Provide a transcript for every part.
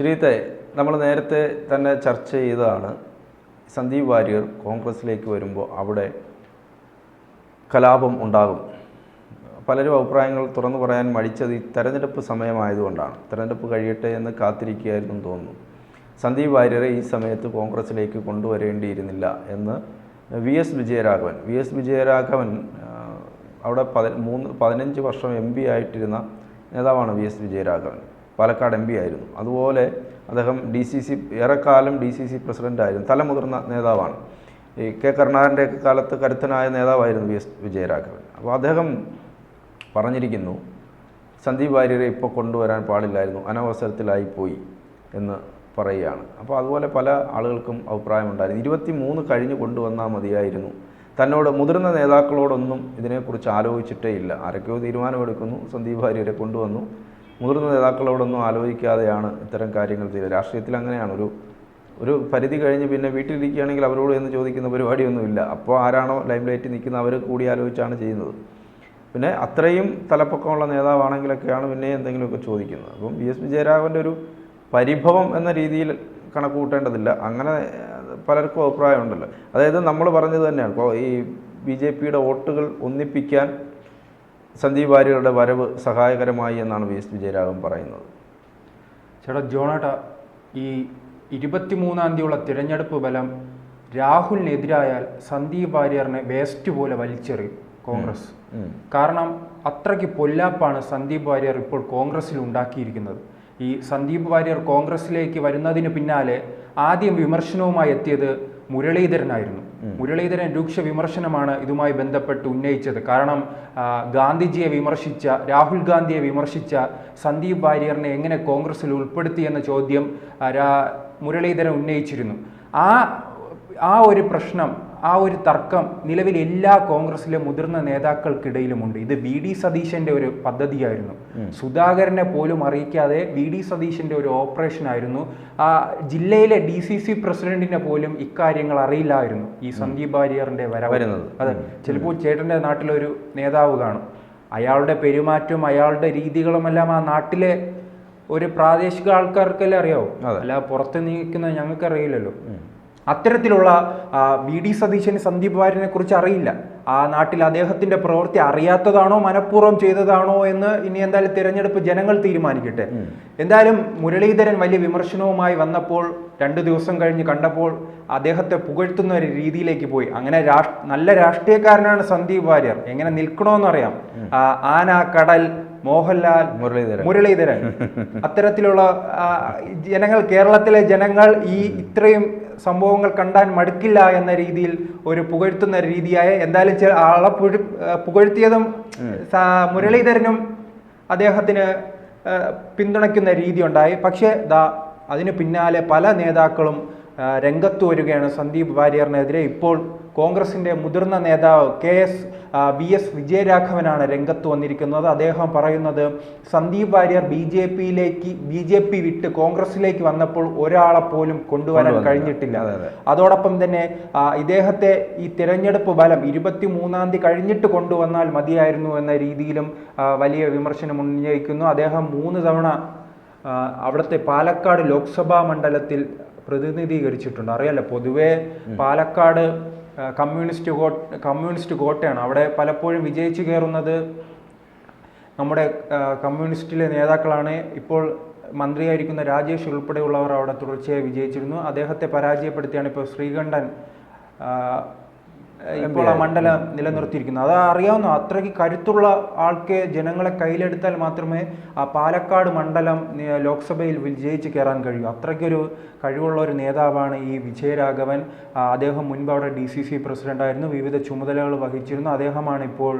ശ്രീത്തെ നമ്മൾ നേരത്തെ തന്നെ ചർച്ച ചെയ്തതാണ് സന്ദീപ് വാര്യർ കോൺഗ്രസ്സിലേക്ക് വരുമ്പോൾ അവിടെ കലാപം ഉണ്ടാകും. പലരും അഭിപ്രായങ്ങൾ തുറന്നു പറയാൻ മടിച്ചത് ഈ തെരഞ്ഞെടുപ്പ് സമയമായതുകൊണ്ടാണ്. തെരഞ്ഞെടുപ്പ് കഴിയട്ടെ എന്ന് കാത്തിരിക്കുകയായിരുന്നു തോന്നുന്നു. സന്ദീപ് വാര്യരെ ഈ സമയത്ത് കോൺഗ്രസ്സിലേക്ക് കൊണ്ടുവരേണ്ടിയിരുന്നില്ല എന്ന് V S Vijayaraghavan V S Vijayaraghavan അവിടെ പതി മൂന്ന് പതിനഞ്ച് വർഷം എം പി ആയിട്ടിരുന്ന നേതാവാണ് V S Vijayaraghavan. Palakkad M P ആയിരുന്നു. അതുപോലെ അദ്ദേഹം ഡി സി സി ഏറെക്കാലം ഡി സി സി പ്രസിഡന്റായിരുന്നു തലമുതിർന്ന നേതാവാണ്. ഈ കെ കരുണാകരന്റെ കാലത്ത് കരുത്തനായ നേതാവായിരുന്നു വി എസ് വിജയരാഘവൻ. അപ്പോൾ അദ്ദേഹം പറഞ്ഞിരിക്കുന്നു സന്ദീപ് വാര്യരെ ഇപ്പോൾ കൊണ്ടുവരാൻ പാടില്ലായിരുന്നു. അനവസരത്തിലായിപ്പോയി എന്ന് പറയുകയാണ്. അപ്പോൾ അതുപോലെ പല ആളുകൾക്കും അഭിപ്രായമുണ്ടായിരുന്നു. ഇരുപത്തി മൂന്ന് കഴിഞ്ഞ് കൊണ്ടുവന്നാൽ മതിയായിരുന്നു. തന്നോട് മുതിർന്ന നേതാക്കളോടൊന്നും ഇതിനെക്കുറിച്ച് ആലോചിച്ചിട്ടേ ഇല്ല. ആരൊക്കെയോ തീരുമാനമെടുക്കുന്നു. സന്ദീപ് വാര്യരെ കൊണ്ടുവന്നു. മുതിർന്ന നേതാക്കളോടൊന്നും ആലോചിക്കാതെയാണ് ഇത്തരം കാര്യങ്ങൾ ചെയ്യുക രാഷ്ട്രീയത്തിൽ അങ്ങനെയാണ്. ഒരു ഒരു പരിധി കഴിഞ്ഞ് പിന്നെ വീട്ടിലിരിക്കുകയാണെങ്കിൽ അവരോട് എന്ന് ചോദിക്കുന്ന പരിപാടിയൊന്നുമില്ല. അപ്പോൾ ആരാണോ ലൈം ലൈറ്റ് നിൽക്കുന്ന അവർ കൂടി ആലോചിച്ചാണ് ചെയ്യുന്നത്. പിന്നെ അത്രയും തലപ്പൊക്കമുള്ള നേതാവാണെങ്കിലൊക്കെയാണ് പിന്നെ എന്തെങ്കിലുമൊക്കെ ചോദിക്കുന്നത്. അപ്പം വി എസ് വിജയരാഘവന്റെ ഒരു പരിഭവം എന്ന രീതിയിൽ കണക്ക് കൂട്ടേണ്ടതില്ല അങ്ങനെ പലർക്കും അഭിപ്രായമുണ്ടല്ലോ. അതായത് നമ്മൾ പറഞ്ഞത് തന്നെയാണ്. ഇപ്പോൾ ഈ ബി ജെ പിയുടെ വോട്ടുകൾ ഒന്നിപ്പിക്കാൻ സന്ദീപ് വാര്യരുടെ വരവ് സഹായകരമായി എന്നാണ് വി. എസ്. വിജയരാഘവൻ പറയുന്നത്. ചേട്ടാ ജോണേട്ടാ ഈ ഇരുപത്തിമൂന്നാം തീയതിയുള്ള തിരഞ്ഞെടുപ്പ് ഫലം രാഹുലിനെതിരായാൽ സന്ദീപ് വാര്യറിനെ വേസ്റ്റ് പോലെ വലിച്ചെറിയും കോൺഗ്രസ്. കാരണം അത്രയ്ക്ക് പൊല്ലാപ്പാണ് സന്ദീപ് വാര്യർ ഇപ്പോൾ കോൺഗ്രസിൽ ഉണ്ടാക്കിയിരിക്കുന്നത്. ഈ സന്ദീപ് വാര്യർ കോൺഗ്രസിലേക്ക് വരുന്നതിന് പിന്നാലെ ആദ്യം വിമർശനവുമായി എത്തിയത് മുരളീധരനായിരുന്നു. മുരളീധരൻ രൂക്ഷ വിമർശനമാണ് ഇതുമായി ബന്ധപ്പെട്ട് ഉന്നയിച്ചത്. കാരണം ഗാന്ധിജിയെ വിമർശിച്ച രാഹുൽ ഗാന്ധിയെ വിമർശിച്ച സന്ദീപ് വാര്യറിനെ എങ്ങനെ കോൺഗ്രസിൽ ഉൾപ്പെടുത്തി എന്ന ചോദ്യം മുരളീധരൻ ഉന്നയിച്ചിരുന്നു. ആ ആ ഒരു പ്രശ്നം ആ ഒരു തർക്കം നിലവിൽ എല്ലാ കോൺഗ്രസിലെ മുതിർന്ന നേതാക്കൾക്കിടയിലുമുണ്ട്. ഇത് വി ഡി സതീശന്റെ ഒരു പദ്ധതിയായിരുന്നു. സുധാകരനെ പോലും അറിയിക്കാതെ വി ഡി സതീശന്റെ ഒരു ഓപ്പറേഷൻ ആയിരുന്നു ആ ജില്ലയിലെ ഡി സി സി പ്രസിഡന്റിനെ പോലും ഇക്കാര്യങ്ങൾ അറിയില്ലായിരുന്നു ഈ സന്ദീപ് വാര്യറിന്റെ വരവ്. വരുന്നത്. അതെ ചിലപ്പോൾ ചേട്ടന്റെ നാട്ടിലൊരു നേതാവ് കാണും. അയാളുടെ പെരുമാറ്റവും അയാളുടെ രീതികളുമെല്ലാം ആ നാട്ടിലെ ഒരു പ്രാദേശിക ആൾക്കാർക്കല്ലേ അറിയാവൂ? അല്ല പുറത്ത് നിൽക്കുന്ന ഞങ്ങൾക്ക് അറിയില്ലല്ലോ അത്തരത്തിലുള്ള വി. ഡി. സതീശന് സന്ദീപ് വാര്യനെ കുറിച്ച് അറിയില്ല. ആ നാട്ടിൽ അദ്ദേഹത്തിന്റെ പ്രവൃത്തി അറിയാത്തതാണോ മനഃപൂർവം ചെയ്തതാണോ എന്ന് ഇനി എന്തായാലും തിരഞ്ഞെടുപ്പ് ജനങ്ങൾ തീരുമാനിക്കട്ടെ. എന്തായാലും മുരളീധരൻ വലിയ വിമർശനവുമായി വന്നപ്പോൾ രണ്ടു ദിവസം കഴിഞ്ഞ് കണ്ടപ്പോൾ അദ്ദേഹത്തെ പുകഴ്ത്തുന്ന ഒരു രീതിയിലേക്ക് പോയി. അങ്ങനെ നല്ല രാഷ്ട്രീയക്കാരനാണ് സന്ദീപ് വാര്യർ. എങ്ങനെ നിൽക്കണമെന്നറിയാം അറിയാം. ആന കടൽ മോഹൻലാൽ മുരളീധരൻ. മുരളീധരൻ. അത്തരത്തിലുള്ള ജനങ്ങൾ കേരളത്തിലെ ജനങ്ങൾ ഈ ഇത്രയും സംഭവങ്ങൾ കണ്ടാൻ മടുക്കില്ല എന്ന രീതിയിൽ ഒരു പുകഴ്ത്തുന്ന രീതിയായ എന്തായാലും ചില ആളെ പുഴു- പുകഴ്ത്തിയതും മുരളീധരനും അദ്ദേഹത്തിന് പിന്തുണയ്ക്കുന്ന രീതി ഉണ്ടായി പക്ഷേ ദാ അതിന് പിന്നാലെ പല നേതാക്കളും രംഗത്ത് വരികയാണ്. സന്ദീപ് വാര്യറിനെതിരെ ഇപ്പോൾ കോൺഗ്രസിന്റെ മുതിർന്ന നേതാവ് കെ എസ് വി എസ് വിജയരാഘവനാണ് രംഗത്ത് വന്നിരിക്കുന്നത്. അദ്ദേഹം പറയുന്നത് സന്ദീപ് വാര്യർ ബി ജെ പിയിലേക്ക് ബി ജെ പി വിട്ട് കോൺഗ്രസിലേക്ക് വന്നപ്പോൾ ഒരാളെ പോലും കൊണ്ടുവരാൻ കഴിഞ്ഞിട്ടില്ല. അതെ, അതെ. അതോടൊപ്പം തന്നെ ഇദ്ദേഹത്തെ ഈ തിരഞ്ഞെടുപ്പ് ഫലം ഇരുപത്തി മൂന്നാം തീയതി കഴിഞ്ഞിട്ട് കൊണ്ടുവന്നാൽ മതിയായിരുന്നു എന്ന രീതിയിലും വലിയ വിമർശനം ഉന്നയിക്കുന്നു. അദ്ദേഹം മൂന്ന് തവണ അവിടുത്തെ പാലക്കാട് ലോക്സഭാ മണ്ഡലത്തിൽ പ്രതിനിധീകരിച്ചിട്ടുണ്ട്. അറിയാലോ? പൊതുവേ പാലക്കാട് കമ്മ്യൂണിസ്റ്റ് കോ കമ്മ്യൂണിസ്റ്റ് കോട്ടയാണ്. അവിടെ പലപ്പോഴും വിജയിച്ചു കയറുന്നത് നമ്മുടെ കമ്മ്യൂണിസ്റ്റിലെ നേതാക്കളാണ്. ഇപ്പോൾ മന്ത്രിയായിരിക്കുന്ന രാജേഷ് ഉൾപ്പെടെയുള്ളവർ അവിടെ തുടർച്ചയായി വിജയിച്ചിരുന്നു. അദ്ദേഹത്തെ പരാജയപ്പെടുത്തിയാണ് ഇപ്പോൾ ശ്രീകണ്ഠൻ ഇപ്പോൾ ആ മണ്ഡലം നിലനിർത്തിയിരിക്കുന്നത് അത് അറിയാവുന്ന അത്രയ്ക്ക് കരുത്തുള്ള ആൾക്ക് ജനങ്ങളെ കയ്യിലെടുത്താൽ മാത്രമേ ആ പാലക്കാട് മണ്ഡലം ലോക്സഭയിൽ വിജയിച്ച് കയറാൻ കഴിയൂ. അത്രയ്ക്കൊരു കഴിവുള്ള ഒരു നേതാവാണ് ഈ വിജയരാഘവൻ. അദ്ദേഹം മുൻപ് അവിടെ ഡി സി സി പ്രസിഡന്റായിരുന്നു. വിവിധ ചുമതലകൾ വഹിച്ചിരുന്നു. അദ്ദേഹമാണ് ഇപ്പോൾ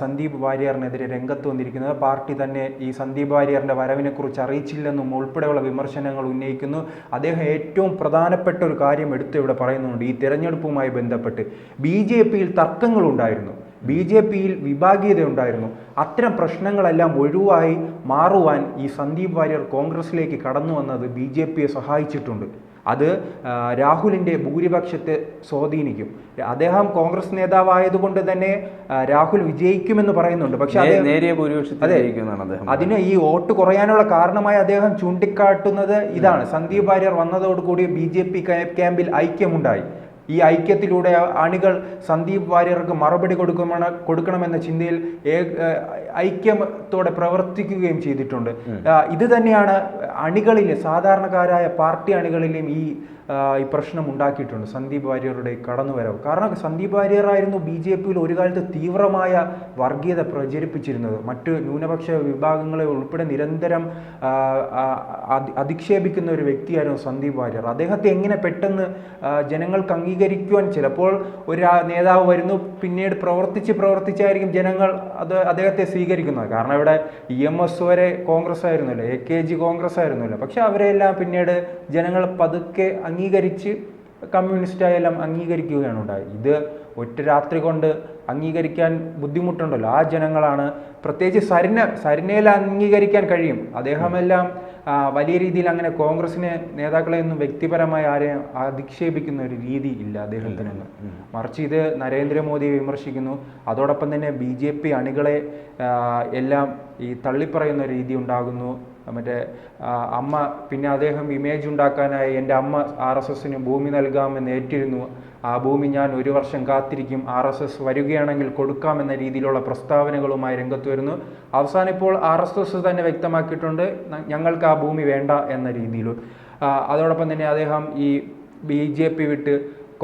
സന്ദീപ് വാര്യറിനെതിരെ രംഗത്ത് വന്നിരിക്കുന്നത്. പാർട്ടി തന്നെ ഈ സന്ദീപ് വാര്യറിന്റെ വരവിനെക്കുറിച്ച് അറിയിച്ചില്ലെന്നും ഉൾപ്പെടെയുള്ള വിമർശനങ്ങൾ ഉന്നയിക്കുന്നു. അദ്ദേഹം ഏറ്റവും പ്രധാനപ്പെട്ട ഒരു കാര്യം എടുത്ത് ഇവിടെ പറയുന്നുണ്ട്. ഈ തിരഞ്ഞെടുപ്പുമായി ബന്ധപ്പെട്ട് ബി ജെ പിയിൽ തർക്കങ്ങളുണ്ടായിരുന്നു. ബി ജെ പിയിൽ വിഭാഗീയത ഉണ്ടായിരുന്നു അത്തരം പ്രശ്നങ്ങളെല്ലാം ഒഴിവായി മാറുവാൻ ഈ സന്ദീപ് വാര്യർ കോൺഗ്രസിലേക്ക് കടന്നു വന്നത് ബി ജെ പിയെ സഹായിച്ചിട്ടുണ്ട്. അത് രാഹുലിന്റെ ഭൂരിപക്ഷത്തെ സ്വാധീനിക്കും. അദ്ദേഹം കോൺഗ്രസ് നേതാവായതുകൊണ്ട് തന്നെ രാഹുൽ വിജയിക്കുമെന്ന് പറയുന്നുണ്ട്. പക്ഷേ നേരിയ ഭൂരിപക്ഷത്തിൽ അതിന് ഈ വോട്ട് കുറയാനുള്ള കാരണമായി അദ്ദേഹം ചൂണ്ടിക്കാട്ടുന്നത് ഇതാണ്. സന്ദീപ് വാര്യർ വന്നതോടുകൂടി ബി ജെ പി ക്യാമ്പിൽ ഐക്യമുണ്ടായി. ഈ ഐക്യത്തിലൂടെ അണികൾ സന്ദീപ് വാര്യർക്ക് മറുപടി കൊടുക്കുമെന്ന കൊടുക്കണമെന്ന ചിന്തയിൽ ഐക്യത്തോടെ പ്രവർത്തിക്കുകയും ചെയ്തിട്ടുണ്ട്. ഇത് തന്നെയാണ് അണികളിലെ സാധാരണക്കാരായ പാർട്ടി അണികളിലും ഈ ഈ പ്രശ്നം ഉണ്ടാക്കിയിട്ടുണ്ട് സന്ദീപ് വാര്യരുടെ കടന്നുവരവ്. കാരണം സന്ദീപ് വാര്യറായിരുന്നു ബി ജെ പിയിൽ ഒരു കാലത്ത് തീവ്രമായ വർഗീയത പ്രചരിപ്പിച്ചിരുന്നത്. മറ്റ് ന്യൂനപക്ഷ വിഭാഗങ്ങളെ ഉൾപ്പെടെ നിരന്തരം അധിക്ഷേപിക്കുന്ന ഒരു വ്യക്തിയായിരുന്നു സന്ദീപ് വാര്യർ. അദ്ദേഹത്തെ എങ്ങനെ പെട്ടെന്ന് ജനങ്ങൾക്ക് ജനങ്ങൾക്ക് അംഗീകരിക്കുവാൻ ചിലപ്പോൾ ഒരു നേതാവ് വരുന്നു പിന്നീട് പ്രവർത്തിച്ച് പ്രവർത്തിച്ചായിരിക്കും ജനങ്ങൾ അത് അദ്ദേഹത്തെ സ്വീകരിക്കുന്നത്. കാരണം ഇവിടെ ഇ എം എസ് വരെ കോൺഗ്രസ് ആയിരുന്നില്ല എ കെ ജി കോൺഗ്രസ് ആയിരുന്നില്ല പക്ഷെ അവരെല്ലാം പിന്നീട് ജനങ്ങൾ പതുക്കെ അംഗീകരിച്ച് കമ്മ്യൂണിസ്റ്റായെല്ലാം അംഗീകരിക്കുകയാണ് ഉണ്ടായത്. ഇത് ഒറ്റ രാത്രി കൊണ്ട് അംഗീകരിക്കാൻ ബുദ്ധിമുട്ടുണ്ടല്ലോ. ആ ജനങ്ങളാണ് പ്രത്യേകിച്ച് സരിന സരിനയിൽ അംഗീകരിക്കാൻ കഴിയും. അദ്ദേഹമെല്ലാം വലിയ രീതിയിൽ അങ്ങനെ കോൺഗ്രസിനെ നേതാക്കളെ ഒന്നും വ്യക്തിപരമായി ആരെയും അധിക്ഷേപിക്കുന്ന ഒരു രീതി ഇല്ല അദ്ദേഹത്തിനൊന്നും. മറിച്ച് ഇത് നരേന്ദ്രമോദിയെ വിമർശിക്കുന്നു. അതോടൊപ്പം തന്നെ ബി ജെ പി അണികളെ എല്ലാം ഈ തള്ളിപ്പറയുന്ന രീതി ഉണ്ടാകുന്നു. മറ്റേ അമ്മ പിന്നെ അദ്ദേഹം ഇമേജ് ഉണ്ടാക്കാനായി എന്റെ അമ്മ ആർ എസ് എസിന് ഭൂമി നൽകാമെന്ന് ഏറ്റിരുന്നു. ആ ഭൂമി ഞാൻ ഒരു വർഷം കാത്തിരിക്കും. ആർ എസ് എസ് വരികയാണെങ്കിൽ കൊടുക്കാമെന്ന രീതിയിലുള്ള പ്രസ്താവനകളുമായി രംഗത്ത് വരുന്നു. അവസാനം ഇപ്പോൾ ആർ എസ് എസ് തന്നെ വ്യക്തമാക്കിയിട്ടുണ്ട്. ഞങ്ങൾക്ക് ആ ഭൂമി വേണ്ട എന്ന രീതിയിൽ. അതോടൊപ്പം തന്നെ അദ്ദേഹം ഈ ബി ജെ പി വിട്ട്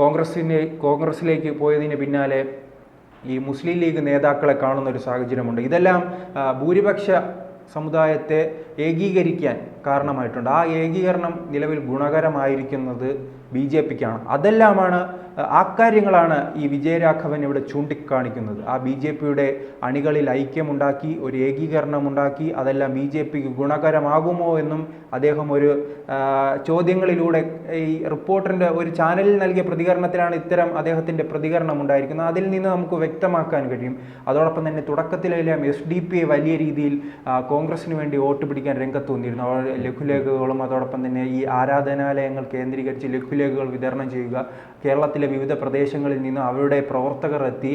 കോൺഗ്രസിനെ കോൺഗ്രസിലേക്ക് പോയതിന് പിന്നാലെ ഈ മുസ്ലിം ലീഗ് നേതാക്കളെ കാണുന്ന ഒരു സാഹചര്യമുണ്ട്. ഇതെല്ലാം ഭൂരിപക്ഷ സമുദായത്തെ ഏകീകരിക്കാൻ കാരണമായിട്ടുണ്ട്. ആ ഏകീകരണം നിലവിൽ ഗുണകരമായിരിക്കുന്നത് ബി ജെ പിക്കാണ്. അതെല്ലാമാണ് ആ, കാര്യങ്ങളാണ് ഈ വിജയരാഘവൻ ഇവിടെ ചൂണ്ടിക്കാണിക്കുന്നത്. ആ ബി ജെ പിയുടെ അണികളിൽ ഐക്യമുണ്ടാക്കി ഒരു ഏകീകരണം ഉണ്ടാക്കി അതെല്ലാം ബി ജെ പിക്ക് ഗുണകരമാകുമോ എന്നും അദ്ദേഹം ഒരു ചോദ്യങ്ങളിലൂടെ ഈ റിപ്പോർട്ടറിന്റെ ഒരു ചാനലിൽ നൽകിയ പ്രതികരണത്തിലാണ് ഇത്തരം അദ്ദേഹത്തിന്റെ പ്രതികരണം ഉണ്ടായിരിക്കുന്നത് അതിൽ നിന്ന് നമുക്ക് വ്യക്തമാക്കാൻ കഴിയും. അതോടൊപ്പം തന്നെ തുടക്കത്തിലെല്ലാം എസ് ഡി പി വലിയ രീതിയിൽ കോൺഗ്രസിന് വേണ്ടി വോട്ട് പിടിക്കാൻ രംഗത്ത് വന്നിരുന്നു. അവർ ലഘുലേഖകളും അതോടൊപ്പം തന്നെ ഈ ആരാധനാലയങ്ങൾ കേന്ദ്രീകരിച്ച് ലഘുലേഖകൾ വിതരണം ചെയ്യുക. കേരളത്തിലെ വിവിധ പ്രദേശങ്ങളിൽ നിന്ന് അവരുടെ പ്രവർത്തകർ എത്തി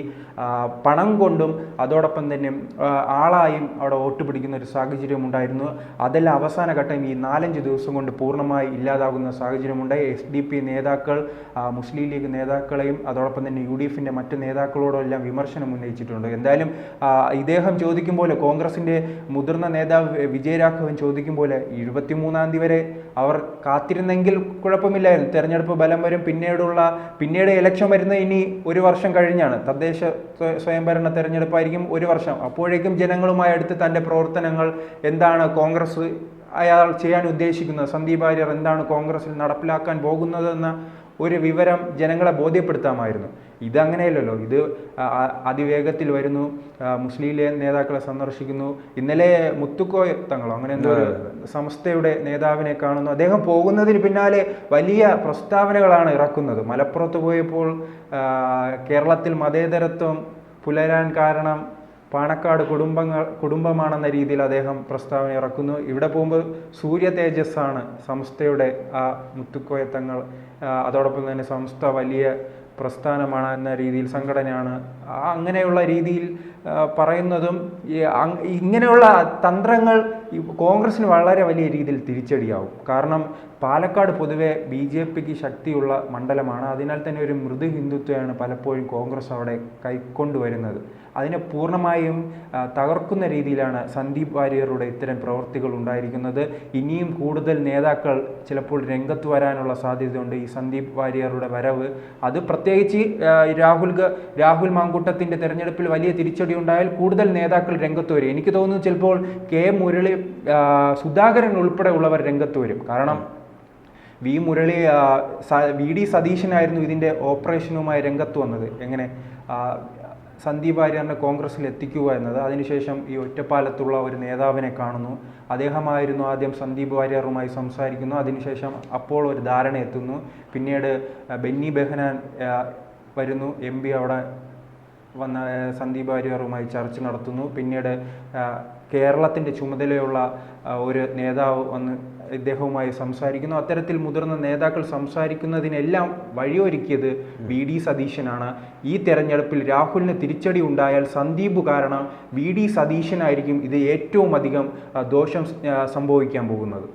പണം കൊണ്ടും അതോടൊപ്പം തന്നെ ആളായും അവിടെ വോട്ട് പിടിക്കുന്ന ഒരു സാഹചര്യം ഉണ്ടായിരുന്നു. അതെല്ലാം അവസാന ഘട്ടം ഈ നാലഞ്ച് ദിവസം കൊണ്ട് പൂർണമായി ഇല്ലാതാകുന്ന സാഹചര്യമുണ്ടായി എസ് ഡി പി നേതാക്കൾ മുസ്ലിം ലീഗ് നേതാക്കളെയും അതോടൊപ്പം തന്നെ യു ഡി എഫിന്റെ മറ്റ് നേതാക്കളോടെല്ലാം വിമർശനം ഉന്നയിച്ചിട്ടുണ്ട്. എന്തായാലും ഇദ്ദേഹം ചോദിക്കും പോലെ കോൺഗ്രസിന്റെ മുതിർന്ന നേതാവ് വിജയരാഘവൻ ചോദിക്കും പോലെ ഇരുപത്തിമൂന്നാം തീയതി വരെ അവർ കാത്തിരുന്നെങ്കിൽ കുഴപ്പമില്ലായിരുന്നു. തെരഞ്ഞെടുപ്പ് ബലം വരും. പിന്നീടുള്ള പിന്നീട് ഇലക്ഷൻ വരുന്ന ഇനി ഒരു വർഷം കഴിഞ്ഞാണ്. തദ്ദേശ സ്വ- സ്വയംഭരണ തെരഞ്ഞെടുപ്പായിരിക്കും ഒരു വർഷം. അപ്പോഴേക്കും ജനങ്ങളുമായി അടുത്ത് തന്റെ പ്രവർത്തനങ്ങൾ എന്താണ് കോൺഗ്രസ് അയാൾ ചെയ്യാൻ ഉദ്ദേശിക്കുന്നത്? സന്ദീപ് ആര്യർ എന്താണ് കോൺഗ്രസിൽ നടപ്പിലാക്കാൻ പോകുന്നതെന്ന ഒരു വിവരം ജനങ്ങളെ ബോധ്യപ്പെടുത്താമായിരുന്നു. ഇതങ്ങനെയല്ലല്ലോ. ഇത് അതിവേഗത്തിൽ വരുന്നു. മുസ്ലിം നേതാക്കളെ സന്ദർശിക്കുന്നു. ഇന്നലെ മുത്തുക്കോയ തങ്ങളോ അങ്ങനെ എന്തോ സംസ്ഥയുടെ നേതാവിനെ കാണുന്നു. അദ്ദേഹം പോകുന്നതിന് പിന്നാലെ വലിയ പ്രസ്താവനകളാണ് ഇറക്കുന്നത്. മലപ്പുറത്ത് പോയപ്പോൾ കേരളത്തിൽ മതേതരത്വം പുലരാൻ കാരണം പാണക്കാട് കുടുംബങ്ങൾ കുടുംബമാണെന്ന രീതിയിൽ അദ്ദേഹം പ്രസ്താവന ഇറക്കുന്നു. ഇവിടെ പോകുമ്പോൾ സൂര്യ തേജസ്സാണ് സംസ്ഥയുടെ ആ മുത്തുക്കോയത്തങ്ങൾ. അതോടൊപ്പം തന്നെ സംസ്ഥ വലിയ പ്രസ്ഥാനമാണ് എന്ന രീതിയിൽ സംഘടനയാണ്. അങ്ങനെയുള്ള രീതിയിൽ പറയുന്നതും ഇങ്ങനെയുള്ള തന്ത്രങ്ങൾ ഈ കോൺഗ്രസിന് വളരെ വലിയ രീതിയിൽ തിരിച്ചടിയാവും. കാരണം പാലക്കാട് പൊതുവെ ബി ജെ പിക്ക് ശക്തിയുള്ള മണ്ഡലമാണ്. അതിനാൽ തന്നെ ഒരു മൃദു ഹിന്ദുത്വമാണ് പലപ്പോഴും കോൺഗ്രസ് അവിടെ കൈക്കൊണ്ടുവരുന്നത്. അതിനെ പൂർണമായും തകർക്കുന്ന രീതിയിലാണ് സന്ദീപ് വാര്യരുടെ ഇത്തരം പ്രവൃത്തികൾ ഉണ്ടായിരിക്കുന്നത്. ഇനിയും കൂടുതൽ നേതാക്കൾ ചിലപ്പോൾ രംഗത്ത് വരാനുള്ള സാധ്യതയുണ്ട്. ഈ സന്ദീപ് വാര്യരുടെ വരവ്. അത് പ്രത്യേകിച്ച് രാഹുൽ രാഹുൽ മാങ്കൂട്ടത്തിന്റെ തെരഞ്ഞെടുപ്പിൽ വലിയ തിരിച്ചടി ഉണ്ടായാൽ കൂടുതൽ നേതാക്കൾ രംഗത്ത് വരും. എനിക്ക് തോന്നുന്നു ചിലപ്പോൾ കെ മുരളി സുധാകരൻ ഉൾപ്പെടെ ഉള്ളവർ രംഗത്ത് വരും. കാരണം വി മുരളി വി ഡി സതീശനായിരുന്നു ഇതിന്റെ ഓപ്പറേഷനുമായി രംഗത്ത് വന്നത്. എങ്ങനെ സന്ദീപ് വാര്യറിനെ കോൺഗ്രസിൽ എത്തിക്കുക എന്നത്. അതിനുശേഷം ഈ ഒറ്റപ്പാലത്തുള്ള ഒരു നേതാവിനെ കാണുന്നു. അദ്ദേഹമായിരുന്നു ആദ്യം സന്ദീപ് വാര്യറുമായി സംസാരിക്കുന്നു. അതിനുശേഷം അപ്പോൾ ഒരു ധാരണ എത്തുന്നു. പിന്നീട് ബെന്നി ബെഹനാൻ വരുന്നു. എം അവിടെ വന്ന സന്ദീപ് വാര്യറുമായി ചർച്ച നടത്തുന്നു. പിന്നീട് കേരളത്തിന്റെ ചുമതലയുള്ള ഒരു നേതാവ് വന്ന് ഇദ്ദേഹവുമായി സംസാരിക്കുന്നു. അത്തരത്തിൽ മുതിർന്ന നേതാക്കൾ സംസാരിക്കുന്നതിനെല്ലാം വഴിയൊരുക്കിയത് വി ഡി സതീശനാണ്. ഈ തെരഞ്ഞെടുപ്പിൽ രാഹുലിന് തിരിച്ചടി ഉണ്ടായാൽ സന്ദീപ് കാരണം വി ഡി സതീശനായിരിക്കും ഇത് ഏറ്റവും അധികം ദോഷം സംഭവിക്കാൻ പോകുന്നത്.